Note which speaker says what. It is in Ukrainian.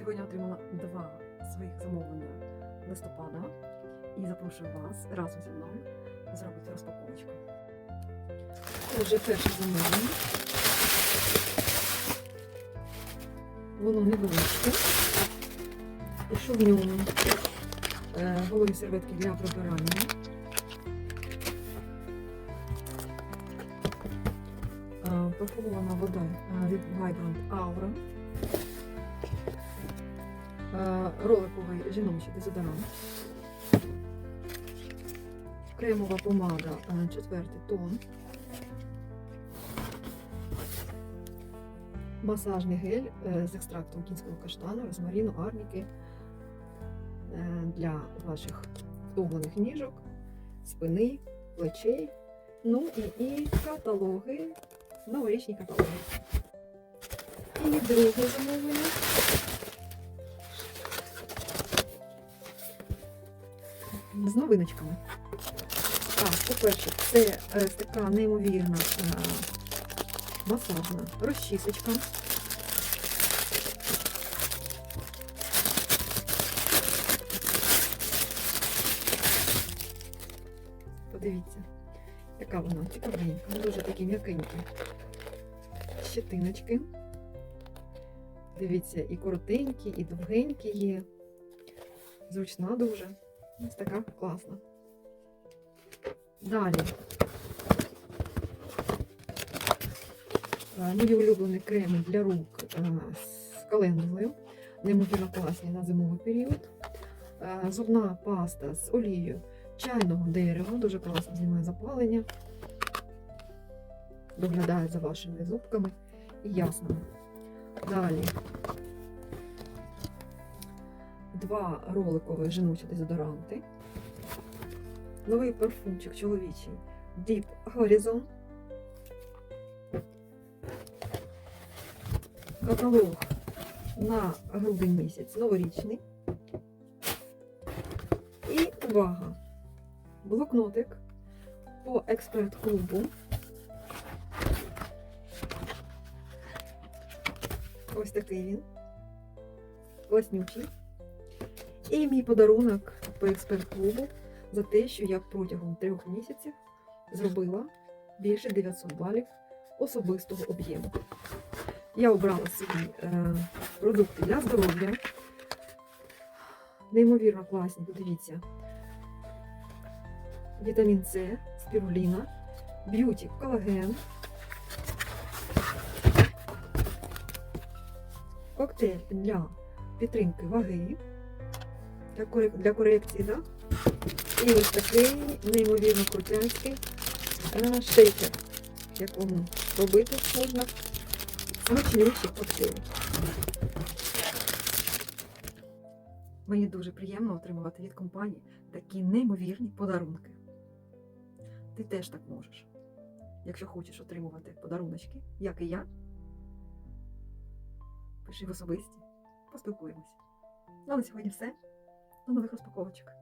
Speaker 1: Сьогодні отримала два своїх замовлення листопада і запрошую вас разом зі мною зробити розпаковочку. Отже, перше замовлення. Воно невеличке. І що в ньому? Е, Голові серветки для прибирання. Е, вода е, від Vibrant Aura. Е, Роликовий жіночий дезодорант. Кремова помада е, четвертий тон. Масажний гель е, з екстрактом кінського каштану, розмаріну, арніки для ваших втомлених ніжок, спини, плечей. Ну і, і каталоги, новорічні каталоги. І друге замовлення. З новиночками. Так, по-перше, це е, така неймовірна е, масажна розчісочка. Подивіться, яка вона цікавенька, дуже такі м'якенькі. Щетиночки. Дивіться, і коротенькі, і довгенькі є. Зручна дуже. Ось така класна. Далі. Е, Мої улюблені креми для рук е, з календулою. Неймовірно класні на зимовий період. Е, Зубна паста з олією чайного дерева. Дуже класно знімає запалення. Доглядає за вашими зубками і ясними. Далі. Два роликові жіночі дезодоранти. Новий парфумчик чоловічий Deep Horizon. Каталог на грудень місяць новорічний. І увага! Блокнотик по експерт-клубу. Ось такий він. Класнючий. І мій подарунок по експерт-клубу за те, що я протягом трьох місяців зробила більше 900 балів особистого об'єму. Я обрала собі е, продукти для здоров'я. Неймовірно класні, подивіться. Вітамін С, спіруліна, б'юті, колаген, коктейль для підтримки ваги, для, корек- для корекції, да? І ось такий неймовірно крутянський е, шейкер, якому робити можна смачнючі коктейлі. Мені дуже приємно отримувати від компанії такі неймовірні подарунки. Ти теж так можеш. Якщо хочеш отримувати подаруночки, як і я, пиши в особисті, поспілкуємось. Ну на сьогодні все. До нових розпаковочок.